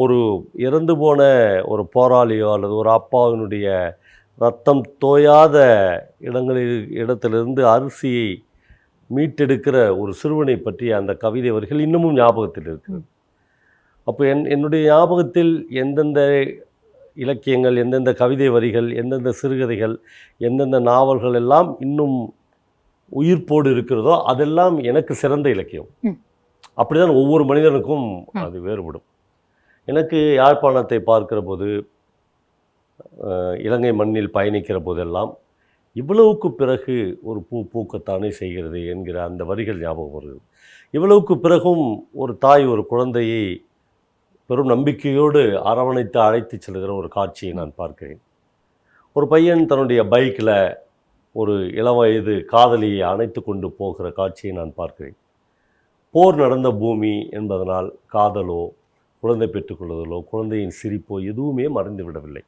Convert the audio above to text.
ஒரு இறந்து போன ஒரு போராளியோ அல்லது ஒரு அப்பாவினுடைய ரத்தம் தோயாத இடங்களில் இடத்திலிருந்து அரிசியை மீட்டெடுக்கிற ஒரு சிறுவனை பற்றிய அந்த கவிதை வரிகள் இன்னமும் ஞாபகத்தில் இருக்கிறது அப்போ என் என்னுடைய ஞாபகத்தில் எந்தெந்த இலக்கியங்கள் எந்தெந்த கவிதை வரிகள் எந்தெந்த சிறுகதைகள் எந்தெந்த நாவல்கள் எல்லாம் இன்னும் உயிர்ப்போடு இருக்கிறதோ அதெல்லாம் எனக்கு சிறந்த இலக்கியம். அப்படிதான் ஒவ்வொரு மனிதனுக்கும். அது வேறுபடும் எனக்கு யாழ்ப்பாணத்தை பார்க்கிற போது இலங்கை மண்ணில் பயணிக்கிற போதெல்லாம் இவ்வளவுக்கு பிறகு ஒரு பூ பூக்கத்தானே செய்கிறது என்கிற அந்த வரிகள் ஞாபகம் வருகிறது இவ்வளவுக்கு பிறகும் ஒரு தாய் ஒரு குழந்தையை பெரும் நம்பிக்கையோடு அரவணைத்து அழைத்து செல்கிற ஒரு காட்சியை நான் பார்க்கிறேன். ஒரு பையன் தன்னுடைய பைக்கில் ஒரு இளவயது காதலியை அணைத்து கொண்டு போகிற காட்சியை நான் பார்க்கிறேன். போர் நடந்த பூமி என்பதனால் காதலோ குழந்தை பெற்றுக்கொள்வதிலோ குழந்தையின் சிரிப்போ எதுவுமே மறைந்து விடவில்லை